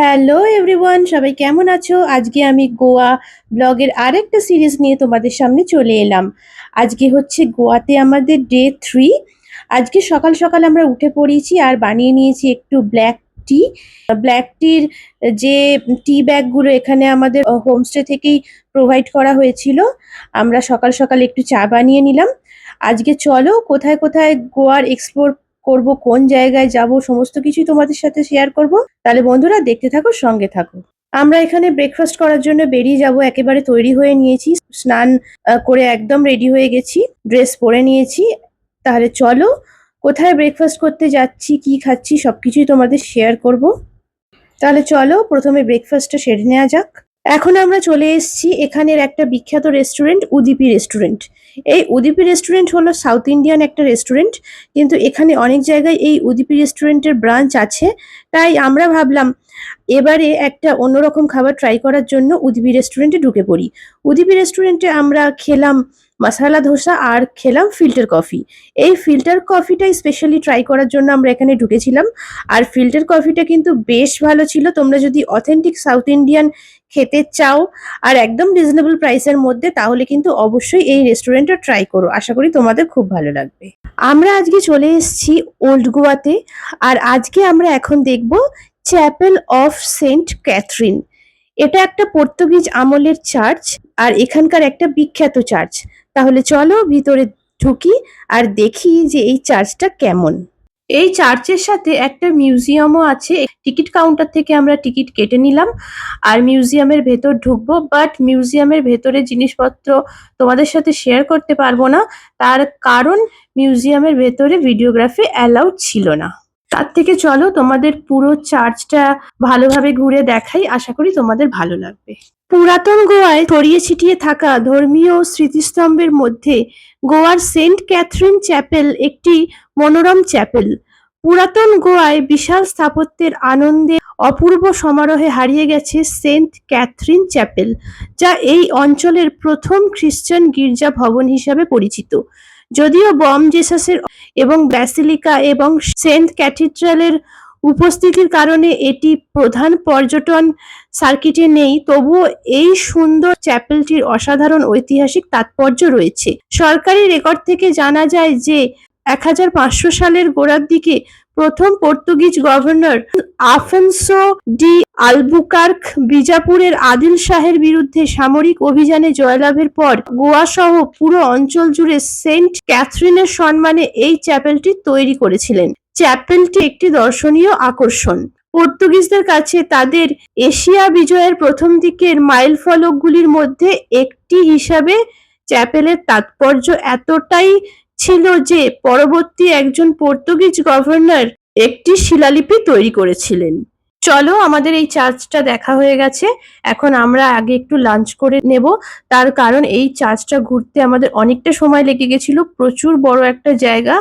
Hello everyone সবাই কেমন আছো? আজকে আমি গোয়া ব্লগের আরেকটা সিরিজ নিয়ে তোমাদের সামনে চলে এলাম। আজকে হচ্ছে গোয়াতে আমাদের ডে থ্রি আজকে সকাল সকাল আমরা উঠে পড়েছি আর বানিয়ে নিয়েছি একটু ব্ল্যাক টি ব্ল্যাক টির যে টি ব্যাগগুলো এখানে আমাদের হোমস্টে থেকেই প্রোভাইড করা হয়েছিল, আমরা সকাল সকাল একটু চা বানিয়ে নিলাম। আজকে চলো কোথায় কোথায় গোয়ার এক্সপ্লোর করব, কোন জায়গায় যাব, সমস্ত কিছুই তোমাদের সাথে শেয়ার করব। তাহলে বন্ধুরা, দেখতে থাকো, সঙ্গে থাকো। আমরা এখানে ব্রেকফাস্ট করার জন্য বেরিয়ে যাব, একেবারে তৈরি হয়ে নিয়েছি। স্নান করে একদম রেডি হয়ে গেছি ড্রেস পরে নিয়েছি। তাহলে চলো, কোথায় ব্রেকফাস্ট করতে যাচ্ছি, কি খাচ্ছি, সবকিছুই তোমাদের শেয়ার করব। তাহলে চলো, প্রথমে ব্রেকফাস্টটা সেরে নেওয়া যাক। এখন আমরা চলে এসেছি, এখানের একটা বিখ্যাত রেস্টুরেন্ট উদিপি রেস্টুরেন্ট এই উদিপি রেস্টুরেন্ট হলো সাউথ ইন্ডিয়ান একটা রেস্টুরেন্ট কিন্তু এখানে অনেক জায়গায় এই উদিপি রেস্টুরেন্টের ব্রাঞ্চ আছে। তাই আমরা ভাবলাম, এবারে একটা অন্যরকম খাবার ট্রাই করার জন্য উদিপি রেস্টুরেন্টে ঢুকে পড়ি। উদিপি রেস্টুরেন্টে আমরা খেলাম মশালা ধোসা আর খেলাম ফিল্টার কফি এই ফিল্টার কফিটাই স্পেশালি ট্রাই করার জন্য আমরা এখানে ঢুকেছিলাম। আর ফিল্টার কফিটা কিন্তু বেশ ভালো ছিল। তোমরা যদি অথেন্টিক সাউথ ইন্ডিয়ান খেতে চাও আর একদম রিজনেবল প্রাইসের মধ্যে, তাহলে কিন্তু অবশ্যই এই রেস্টুরেন্টটা ট্রাই করো। আশা করি তোমাদের খুব ভালো লাগবে। আমরা আজকে চলে এসেছি ওল্ড গোয়াতে আর আজকে আমরা এখন দেখব চ্যাপেল অফ সেন্ট ক্যাথরিন এটা একটা পর্তুগিজ আমলের চার্চ আর এখানকার একটা বিখ্যাত চার্চ তাহলে চলো ভিতরে ঢুকি আর দেখি যে এই চার্চটা কেমন। এই চার্চের সাথে একটা মিউজিয়ামও আছে। টিকিট কাউন্টার থেকে আমরা টিকিট কেটে নিলাম। আর মিউজিয়ামের ভেতর ঢুকবো বাট মিউজিয়ামের ভেতরে জিনিসপত্র তোমাদের সাথে শেয়ার করতে পারব না। তার কারণ, মিউজিয়ামের ভেতরে ভিডিওগ্রাফি অ্যালাউড ছিল না। তার থেকে চলো তোমাদের পুরো চার্চটা ভালোভাবে ঘুরে দেখাই। আশা করি তোমাদের ভালো লাগবে। পুরাতন গোয়ায় ছড়িয়ে ছিটিয়ে থাকা ধর্মীয় স্মৃতিস্তম্ভের মধ্যে গোয়ার সেন্ট ক্যাথরিন চ্যাপেল একটি মনোরম চ্যাপেল। পুরাতন গোয়ায় বিশাল স্থাপত্যের আনন্দে অপূর্ব সমারোহে হারিয়ে গেছে সেন্ট ক্যাথরিন চ্যাপেল, যা এই অঞ্চলের প্রথম খ্রিস্টান গির্জা ভবন হিসাবে পরিচিত। যদিও বম জেসাসের এবং ব্যাসিলিকা এবং সেন্ট ক্যাথিড্রালের উপস্থিতির কারণে এটি প্রধান পর্যটন সার্কিটে নেই, তবুও এই সুন্দর চ্যাপেলটির অসাধারণ ঐতিহাসিক তাৎপর্য রয়েছে। সরকারি রেকর্ড থেকে জানা যায় যে এক হাজার পাঁচশো সালের গোড়ার দিকে প্রথম Portuguese governor Afonso de Albuquerque বিজাপুরের Adil শাহের বিরুদ্ধে সামরিক অভিযানে জয়লাভের পর গোয়া সহ পুরো অঞ্চল জুড়ে সেন্ট ক্যাথরিনের সম্মানে এই চ্যাপেলটি তৈরি করেছিলেন। চ্যাপেলটি একটি দর্শনীয় আকর্ষণ। পর্তুগিজদের কাছে তাদের এশিয়া বিজয়ের প্রথম দিকের মাইল ফলকগুলির মধ্যে একটি হিসাবে চ্যাপেলের তাৎপর্য এতটাই ছিল যে পরবর্তী একজন পর্তুগিজ গভর্নর একটি শিলালিপি তৈরি করেছিলেন। চলো আমাদের এই চার্চটা দেখা হয়ে গেছে। এখন আমরা আগে একটু লাঞ্চ করে নেব। তার কারণ এই চার্চটা ঘুরতে আমাদের অনেকটা সময় লেগে গেছিল। প্রচুর বড় একটা জায়গা।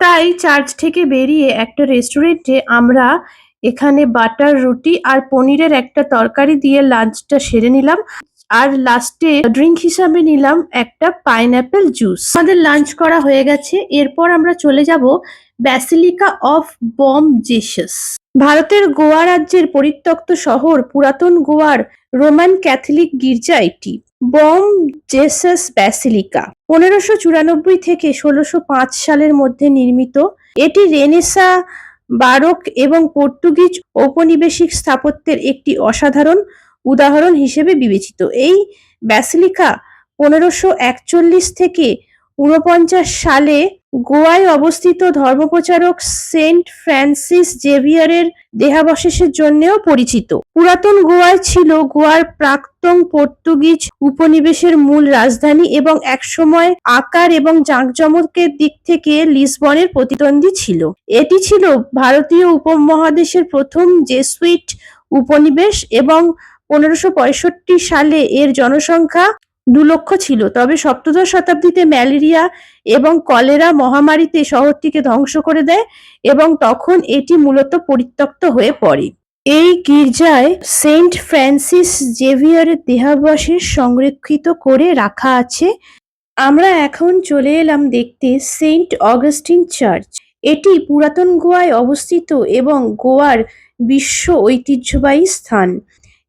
তাই চার্চ থেকে বেরিয়ে একটা রেস্টুরেন্টে আমরা এখানে বাটার রুটি আর পনিরের একটা তরকারি দিয়ে লাঞ্চটা সেরে নিলাম। আর লাস্টে ড্রিঙ্ক হিসাবে নিলাম একটা পাইনঅ্যাপেল জুস আমাদের লাঞ্চ করা হয়ে গেছে। এরপর আমরা চলে যাব ব্যাসিলিকা অফ বম জেসাস ভারতের গোয়া রাজ্যের পরিত্যক্ত শহর পুরাতন গোয়ার রোমান ক্যাথলিক গির্জা এটি বম জেসাস ব্যাসিলিকা। পনেরোশো চুরানব্বই থেকে ষোলোশো পাঁচ সালের মধ্যে নির্মিত। এটি রেনেসা, বারক এবং পর্তুগিজ ঔপনিবেশিক স্থাপত্যের একটি অসাধারণ উদাহরণ হিসেবে বিবেচিত। এই ব্যাসিলিকা পনেরোশো একচল্লিশ থেকে ঊনপঞ্চাশ সালে গোয়ায় অবস্থিত ধর্মপ্রচারক সেন্ট ফ্রান্সিস জেভিয়ারের দেহাবশেষের জন্যও পরিচিত। পুরাতন গোয়ায় ছিল গোয়ার প্রাক্তন পর্তুগিজ উপনিবেশের মূল রাজধানী এবং একসময় আকার এবং জাঁকজমকের দিক থেকে লিসবনের প্রতিদ্বন্দ্বী ছিল। এটি ছিল ভারতীয় উপমহাদেশের প্রথম জেসুইট উপনিবেশ এবং পনেরোশো সালে এর জনসংখ্যা দু লক্ষ ছিল। তবে সপ্তদশ শতাব্দীতে ম্যালেরিয়া এবং কলেরা মহামারীতে শহরটিকে ধ্বংস করে দেয় এবং তখন এটি মূলত পরিত্যক্ত হয়ে পড়ে। এই গির্জায় সেন্ট ফ্রান্সিস জেভিয়ারের দেহাবশেষ সংরক্ষিত করে রাখা আছে। আমরা এখন চলে এলাম দেখতে সেন্ট অগাস্টিন চার্চ। এটি পুরাতন গোয়ায় অবস্থিত এবং গোয়ার বিশ্ব ঐতিহ্যবাহী স্থান।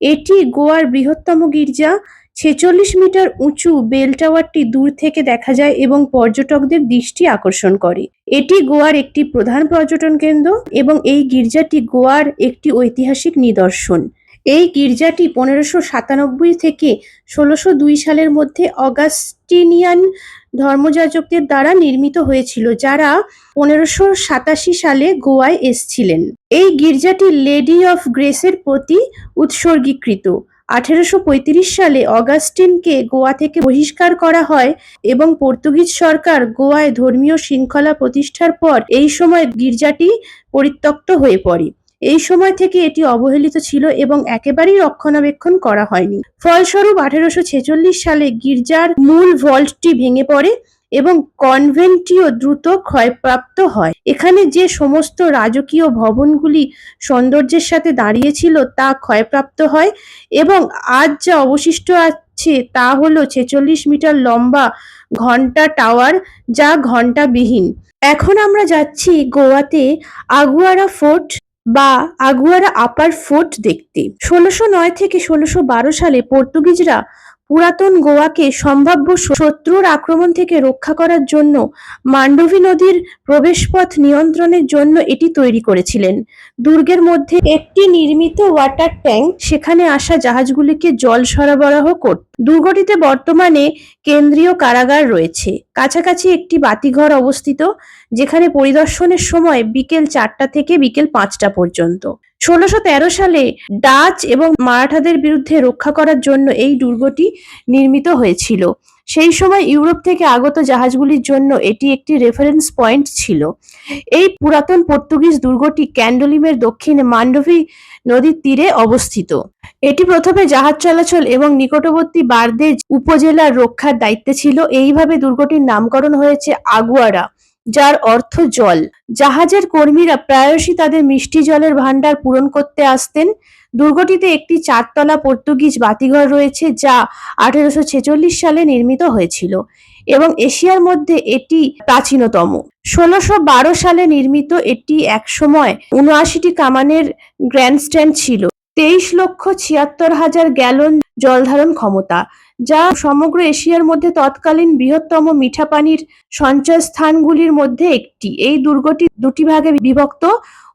এটি গোয়ার বৃহত্তম গির্জা। ছেচল্লিশ মিটার উঁচু বেল টাওয়ারটি দূর থেকে দেখা যায় এবং পর্যটকদের দৃষ্টি আকর্ষণ করে। এটি গোয়ার একটি প্রধান পর্যটন কেন্দ্র এবং এই গির্জাটি গোয়ার একটি ঐতিহাসিক নিদর্শন। এই গির্জাটি পনেরোশো সাতানব্বই থেকে ষোলোশো দুই সালের মধ্যে অগাস্টিনিয়ান ধর্মযাজকদের দ্বারা নির্মিত হয়েছিল, যারা পনেরোশো সাতাশি সালে গোয়ায় এসছিলেন। এই গির্জাটি লেডি অফ গ্রেসের প্রতি উৎসর্গীকৃত। আঠেরোশো পঁয়ত্রিশ সালে অগাস্টিনকে গোয়া থেকে বহিষ্কার করা হয় এবং পর্তুগিজ সরকার গোয়ায় ধর্মীয় শৃঙ্খলা প্রতিষ্ঠার পর এই সময় গির্জাটি পরিত্যক্ত হয়ে পড়ে। এই সময় থেকে এটি অবহেলিত ছিল এবং একেবারেই রক্ষণাবেক্ষণ করা হয়নি। ফলস্বরূপ আঠেরোশো ছেচল্লিশ সালে গির্জার মূল ভল্টটি ভেঙে পড়ে এবং কনভেন্টটিও দ্রুত ক্ষয়প্রাপ্ত হয়। এখানে যে সমস্ত রাজকীয় ভবনগুলি সৌন্দর্যের সাথে দাঁড়িয়েছিল তা ক্ষয়প্রাপ্ত হয় এবং আজ যা অবশিষ্ট আছে তা হলো ছেচল্লিশ মিটার লম্বা ঘণ্টা টাওয়ার যা ঘন্টাবিহীন এখন আমরা যাচ্ছি গোয়াতে আগুয়ারা ফোর্ট বা আগুয়ারা আপার ফোর্ট দেখতে। ষোলোশো নয় থেকে ষোলোশো বারো সালে পর্তুগিজরা পুরাতন গোয়াকে সম্ভাব্য শত্রুর আক্রমণ থেকে রক্ষা করার জন্য মান্ডবী নদীর প্রবেশপথ নিয়ন্ত্রণের জন্য এটি তৈরি করেছিলেন। দুর্গের মধ্যে একটি নির্মিত ওয়াটার ট্যাঙ্ক, সেখানে আসা জাহাজগুলিকে জল সরবরাহ করত দুর্গটিতে বর্তমানে কেন্দ্রীয় কারাগার রয়েছে। কাছাকাছি একটি বাতিঘর অবস্থিত, যেখানে পরিদর্শনের সময় বিকেল চারটা থেকে বিকেল পাঁচটা পর্যন্ত। ষোলোশো সালে ডাচ এবং মারাঠাদের বিরুদ্ধে রক্ষা করার জন্য এই দুর্গটি নির্মিত হয়েছিল। সেই সময় ইউরোপ থেকে আগত জাহাজগুলির জন্য এটি একটি রেফারেন্স পয়েন্ট ছিল। এই পুরাতন পর্তুগিজ দুর্গটি ক্যান্ডোলিমের দক্ষিণে মান্ডভি নদীর তীরে অবস্থিত। এটি প্রথমে জাহাজ চলাচল এবং নিকটবর্তী বারদেজ উপজেলার রক্ষার দায়িত্বে ছিল। এইভাবে দুর্গটির নামকরণ হয়েছে আগুয়ারা। যার অর্থ জল। জাহাজের কর্মীরা প্রায়শই তাদের মিষ্টি জলের ভাণ্ডার পূরণ করতে আসতেন। দুর্গটিতে একটি চারতলা পর্তুগিজ বাতিঘর রয়েছে, যা আঠেরোশো ছেচল্লিশ সালে নির্মিত হয়েছিল এবং এশিয়ার মধ্যে এটি প্রাচীনতম। ষোলোশো বারো সালে নির্মিত এটি একসময় উনআশিটি কামানের গ্র্যান্ডস্ট্যান্ড ছিল। তেইশ লক্ষ ছিয়াত্তর হাজার গ্যালন জলধারণ ক্ষমতা, যা সমগ্র এশিয়ার মধ্যে তৎকালীন বৃহত্তম মিঠা পানির সঞ্চয় স্থানগুলির মধ্যে একটি। এই দুর্গটি দুটি ভাগে বিভক্ত।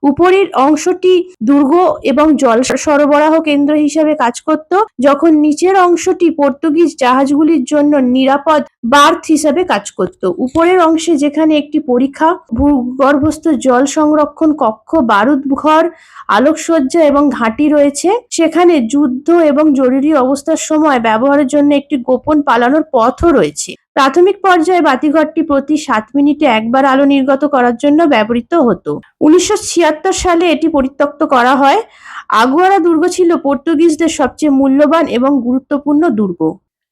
উপরের অংশটি দুর্গ এবং জল সরবরাহ কেন্দ্র হিসেবে কাজ করত, যখন নিচের অংশটি পর্তুগিজ জাহাজগুলির জন্য নিরাপদ বার্থ হিসেবে কাজ করত। উপরের অংশে যেখানে একটি পরীক্ষা, ভূগর্ভস্থ জল সংরক্ষণ কক্ষ, বারুদ ঘর, আলোকসজ্জা এবং ঘাঁটি রয়েছে, সেখানে যুদ্ধ এবং জরুরি অবস্থার সময় ব্যবহারের জন্য একটি গোপন পালানোর পথও রয়েছে। প্রাথমিক পর্যায়ে বাতিঘরটি প্রতি সাত মিনিটে একবার আলো নির্গত করার জন্য ব্যবহৃত হতো। উনিশশো ছিয়াত্তর সালে এটি পরিত্যক্ত করা হয়। আগুয়ারা দুর্গ ছিল পর্তুগিজদের সবচেয়ে মূল্যবান এবং গুরুত্বপূর্ণ দুর্গ।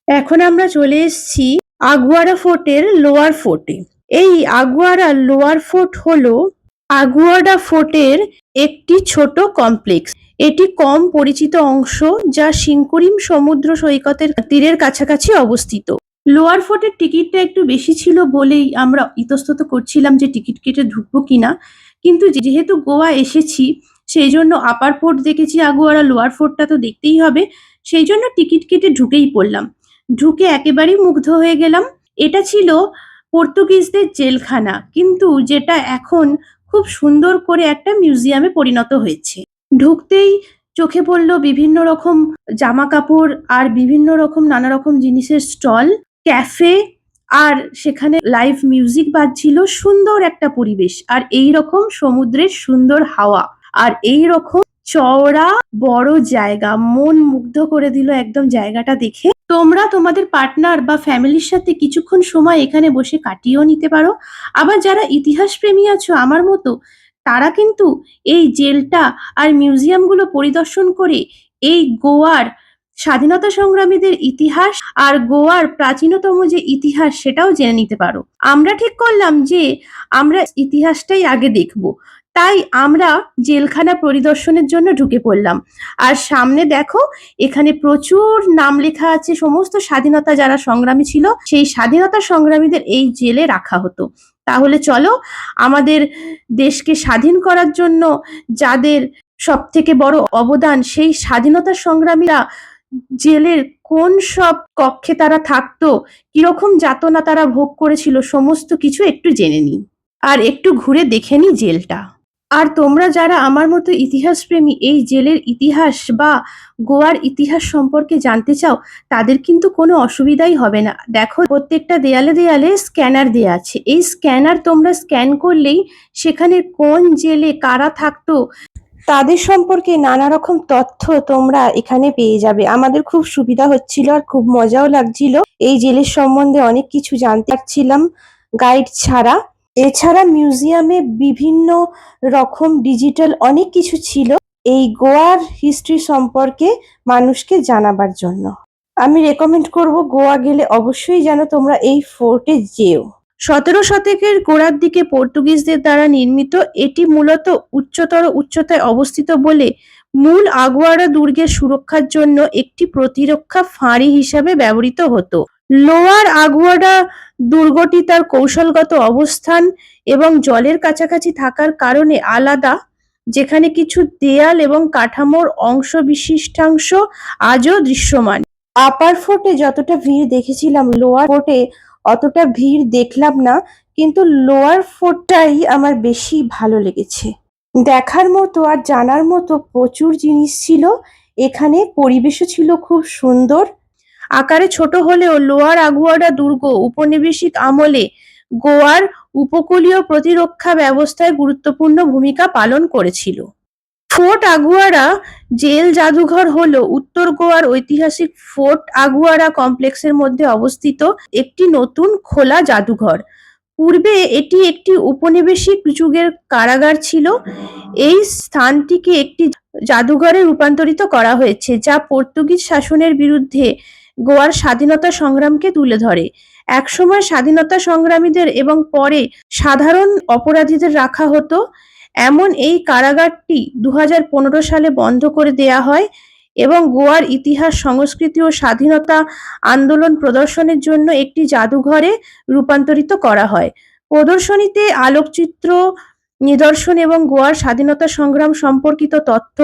এখন আমরা চলে এসেছি আগুয়ারা ফোর্টের লোয়ার ফোর্টে। এই আগুয়ারা লোয়ার ফোর্ট হলো আগুয়াডা ফোর্টের একটি ছোট কমপ্লেক্স। এটি কম পরিচিত অংশ যা সিংকুরিম সমুদ্র সৈকতের তীরের কাছাকাছি অবস্থিত। লোয়ার ফোর্টের টিকিটটা একটু বেশি ছিল বলেই আমরা ইতস্তত করছিলাম যে টিকিট কেটে ঢুকবো কিনা। কিন্তু যেহেতু গোয়া এসেছি, সেই জন্য আপার ফোর্ট দেখেছি আগুয়ারা, লোয়ার ফোর্টটা তো দেখতেই হবে। সেই জন্য টিকিট কেটে ঢুকেই পড়লাম। ঢুকে একেবারেই মুগ্ধ হয়ে গেলাম। এটা ছিল পর্তুগিজদের জেলখানা, কিন্তু যেটা এখন খুব সুন্দর করে একটা মিউজিয়ামে পরিণত হয়েছে। ঢুকতেই চোখে পড়ল বিভিন্ন রকম জামা কাপড় আর বিভিন্ন রকম নানা রকম জিনিসের স্টল। ক্যাফে আর সেখানে লাইভ মিউজিক বাজছিল সুন্দর একটা পরিবেশ। আর এই রকম সমুদ্রের সুন্দর হাওয়া আর এই রকম চওড়া বড় জায়গা। মন মুগ্ধ করে দিল একদম জায়গাটা দেখে। তোমরা তোমাদের পার্টনার বা ফ্যামিলির সাথে কিছুক্ষণ সময় এখানে বসে কাটিয়েও নিতে পারো। আবার যারা ইতিহাস প্রেমী আছো আমার মতো, তারা কিন্তু এই জেলটা আর মিউজিয়ামগুলো পরিদর্শন করে এই গোয়ার স্বাধীনতা সংগ্রামীদের ইতিহাস আর গোয়ার প্রাচীনতম যে ইতিহাস সেটাও জেনে নিতে পারো। আমরা ঠিক করলাম যে আমরা ইতিহাসটাই আগে দেখব। তাই আমরা জেলখানা পরিদর্শনের জন্য ঢুকে পড়লাম। আর সামনে দেখো, এখানে প্রচুর নাম লেখা আছে, সমস্ত স্বাধীনতা যারা সংগ্রামী ছিল, সেই স্বাধীনতা সংগ্রামীদের এই জেলে রাখা হতো। তাহলে চলো, আমাদের দেশকে স্বাধীন করার জন্য যাদের সব থেকে বড় অবদান সেই স্বাধীনতা সংগ্রামীরা জেলের কোন সব কক্ষে তারা থাকতো, কীরকম যাতনা তারা ভোগ করেছিল, সমস্ত কিছু একটু জেনে নিই। আর একটু ঘুরে দেখে নিই জেলটা। আর তোমরা যারা আমার মতো ইতিহাস প্রেমী এই জেলের ইতিহাস বা গোয়ার ইতিহাস সম্পর্কে জানতে চাও, তাদের কিন্তু কোনো অসুবিধাই হবে না। দেখো, প্রত্যেকটা দেয়ালে দেয়ালে স্ক্যানার দেয়া আছে। এই স্ক্যানার তোমরা স্ক্যান করলেই সেখানে কোন জেলে কারা থাকতো তাদের সম্পর্কে নানা রকম তথ্য তোমরা এখানে পেয়ে যাবে। আমাদের খুব সুবিধা হচ্ছিল আর খুব মজাও লাগছিল। এই জেলের সম্বন্ধে অনেক কিছু জানতে পারছিলাম গাইড ছাড়া। এছাড়া মিউজিয়ামে বিভিন্ন রকম ডিজিটাল অনেক কিছু ছিল এই গোয়ার হিস্ট্রি সম্পর্কে মানুষকে জানাবার জন্য। আমি রেকমেন্ড করব গোয়া গেলে অবশ্যই যেন তোমরা এই ফোর্টে যেও। সতেরো শতকের গোড়ার দিকে পর্তুগিজদের দ্বারা নির্মিত, এটি মূলত উচ্চতর উচ্চতায় অবস্থিত বলে মূল আগুয়ারা দুর্গের সুরক্ষার জন্য একটি প্রতিরক্ষা ফাঁড়ি হিসাবে ব্যবহৃত হতো। লোয়ার আগুয়াডা দুর্গটি তার কৌশলগত অবস্থান এবং জলের কাছাকাছি থাকার কারণে আলাদা, যেখানে কিছু দেয়াল এবং কাঠামোর অংশ বিশিষ্টাংশ আজও দৃশ্যমান। আপার ফোর্টে যতটা ভিড় দেখেছিলাম, লোয়ার ফোর্টে অতটা ভিড় দেখলাম না, কিন্তু লোয়ার ফোরটাই আমার বেশি ভালো লেগেছে। দেখার মতো আর জানার মতো প্রচুর জিনিস ছিল, এখানে পরিবেশও ছিল খুব সুন্দর। আকারে ছোট হলেও লোয়ার আগুয়াডা দুর্গ উপনিবেশিক আমলে গোয়ার উপকূলীয় প্রতিরক্ষা ব্যবস্থায় গুরুত্বপূর্ণ ভূমিকা পালন করেছিল। ফোর্ট আগুয়ারা জেল জাদুঘর হলো উত্তর গোয়ার ঐতিহাসিক ফোর্ট আগুয়ারা কমপ্লেক্সের মধ্যে অবস্থিত একটি নতুন খোলা জাদুঘর। পূর্বে এটি একটি উপনিবেশিক যুগের কারাগার ছিল। এই স্থানটিকে একটি জাদুঘরে রূপান্তরিত করা হয়েছে, যা পর্তুগিজ শাসনের বিরুদ্ধে গোয়ার স্বাধীনতা সংগ্রামকে তুলে ধরে। একসময় স্বাধীনতা সংগ্রামীদের এবং পরে সাধারণ অপরাধীদের রাখা হতো। এমন এই কারাগারটি দু হাজার পনেরো সালে বন্ধ করে দেয়া হয় এবং গোয়ার ইতিহাস, সংস্কৃতি ও স্বাধীনতা আন্দোলন প্রদর্শনের জন্য একটি জাদুঘরে রূপান্তরিত করা হয়। প্রদর্শনীতে আলোকচিত্র, নিদর্শন এবং গোয়ার স্বাধীনতা সংগ্রাম সম্পর্কিত তথ্য,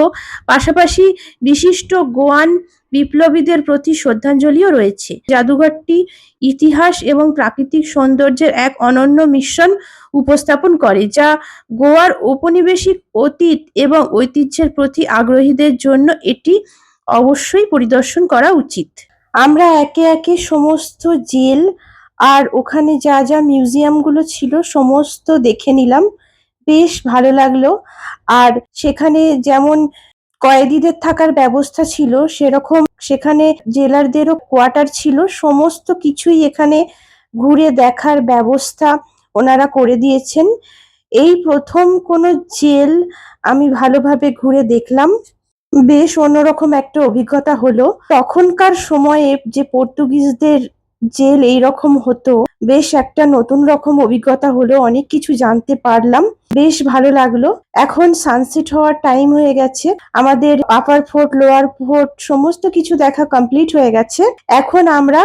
পাশাপাশি বিশিষ্ট গোয়ান বিপ্লবীদের প্রতি শ্রদ্ধাঞ্জলিও রয়েছে। জাদুঘরটি ইতিহাস এবং প্রাকৃতিক সৌন্দর্যের এক অনন্য মিশ্রণ উপস্থাপন করে, যা গোয়ার ঔপনিবেশিক অতীত এবং ঐতিহ্যের প্রতি আগ্রহীদের জন্য এটি অবশ্যই পরিদর্শন করা উচিত। আমরা একে একে সমস্ত জেল আর ওখানে যা যা মিউজিয়ামগুলো ছিল সমস্ত দেখে নিলাম। বেশ ভালো লাগল। আর সেখানে যেমন কয়েদিদের থাকার ব্যবস্থা ছিল, সেরকম সেখানে জেলারদেরও কোয়ার্টার ছিল। সমস্ত কিছুই এখানে ঘুরে দেখার ব্যবস্থা ওনারা করে দিয়েছেন। এই প্রথম কোনো জেল আমি ভালোভাবে ঘুরে দেখলাম। বেশ অন্যরকম একটা অভিজ্ঞতা হলো। তখনকার সময়ে যে পর্তুগিজদের জেল এইরকম হতো, বেশ একটা নতুন রকম অভিজ্ঞতা হলো, অনেক কিছু জানতে পারলাম। বেশ ভালো লাগল। এখন সানসেট হওয়ার টাইম হয়ে গেছে। আমাদের আপার ফোর্ট লোয়ার ফোর্ট সমস্ত কিছু দেখা কমপ্লিট হয়ে গেছে। এখন আমরা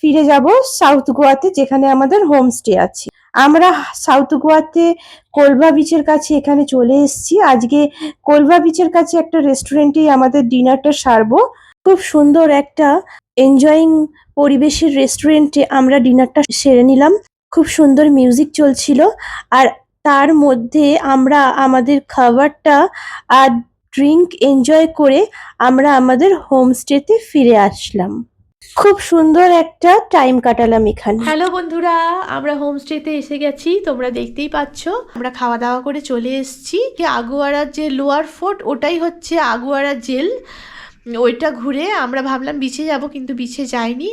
ফিরে যাব সাউথ গোয়াতে, যেখানে আমাদের হোমস্টে আছে। আমরা সাউথ গোয়াতে কোলবা বিচের কাছে এখানে চলে এসেছি। আজকে কোলবা বিচের কাছে একটা রেস্টুরেন্টেই আমাদের ডিনারটা সারবো। খুব সুন্দর একটা এনজয়িং পরিবেশের রেস্টুরেন্টে আমরা ডিনারটা সেরে নিলাম। খুব সুন্দর মিউজিক চলছিল। আর তার মধ্যে আমরা আমাদের খাবারটা আর ড্রিঙ্ক এনজয় করে আমরা আমাদের হোমস্টেতে ফিরে আসলাম। খুব সুন্দর একটা টাইম কাটালাম এখানে। হ্যালো বন্ধুরা, আমরা হোমস্টেতে এসে গেছি, তোমরা দেখতেই পাচ্ছ। আমরা খাওয়া দাওয়া করে চলে এসেছি। আগুয়ারার যে লোয়ার ফোর্ট ওটাই হচ্ছে আগুয়ারা জেল। ওইটা ঘুরে আমরা ভাবলাম বিচে যাব, কিন্তু বিচে যাইনি।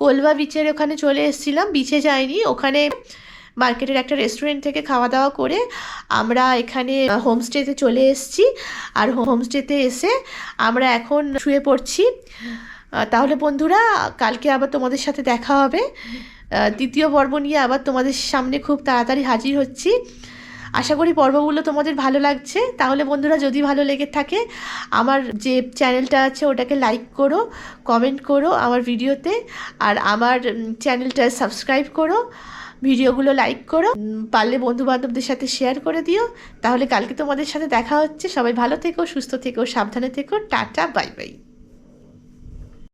কোলবা বিচের ওখানে চলে এসেছিলাম বিচে যাইনি। ওখানে মার্কেটের একটা রেস্টুরেন্ট থেকে খাওয়া দাওয়া করে আমরা এখানে হোমস্টেতে চলে এসেছি। আর হোমস্টেতে এসে আমরা এখন শুয়ে পড়ছি। তাহলে বন্ধুরা, কালকে আবার তোমাদের সাথে দেখা হবে। দ্বিতীয় পর্ব নিয়ে আবার তোমাদের সামনে খুব তাড়াতাড়ি হাজির হচ্ছি। আশা করি পর্বগুলো তোমাদের ভালো লাগছে। তাহলে বন্ধুরা, যদি ভালো লেগে থাকে, আমার যে চ্যানেলটা আছে, ওটাকে লাইক করো কমেন্ট করো আমার ভিডিওতে। আর আমার চ্যানেলটা সাবস্ক্রাইব করো, ভিডিওগুলো লাইক করো। পারলে বন্ধু বান্ধবদের সাথে শেয়ার করে দিও। তাহলে কালকে তোমাদের সাথে দেখা হচ্ছে। সবাই ভালো থেকো, সুস্থ থেকো, সাবধানে থেকো। Tata bye bye